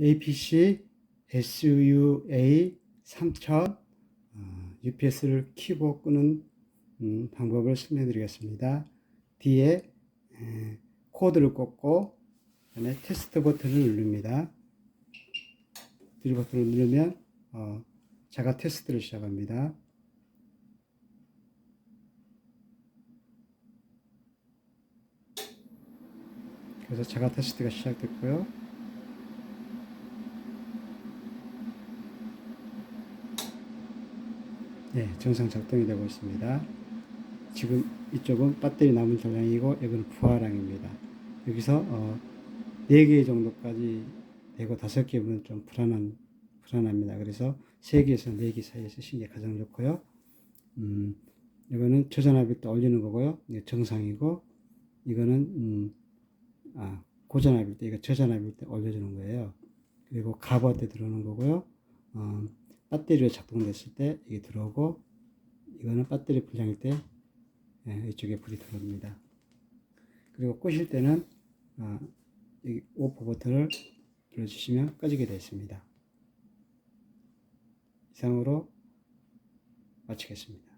APC SUA 3000 어, UPS를 키고 끄는 음, 방법을 설명드리겠습니다. 뒤에 에, 코드를 꽂고 그다음에 테스트 버튼을 누릅니다. 드릴 버튼을 누르면 어, 자가 테스트를 시작합니다. 그래서 자가 테스트가 시작됐고요. 네, 정상 작동이 되고 있습니다. 지금 이쪽은 배터리 남은 전량이고 여기는 부하량입니다. 여기서 어, 4개 정도까지 되고 5개면 좀 불안한, 불안합니다. 그래서 3개에서 4개 사이에 쓰시는 게 가장 좋고요. 음, 이거는 저전압일 때 올리는 거고요. 정상이고, 이거는, 음, 아, 고전압일 때, 이거 저전압일 때 올려주는 거예요. 그리고 가버 때 들어오는 거고요. 어, 배터리가 작동됐을 때 이게 들어오고, 이거는 배터리 불량일 때 예, 이쪽에 불이 들어옵니다. 그리고 끄실 때는 아, 이 오프 버튼을 눌러주시면 꺼지게 되어 있습니다. 이상으로 마치겠습니다.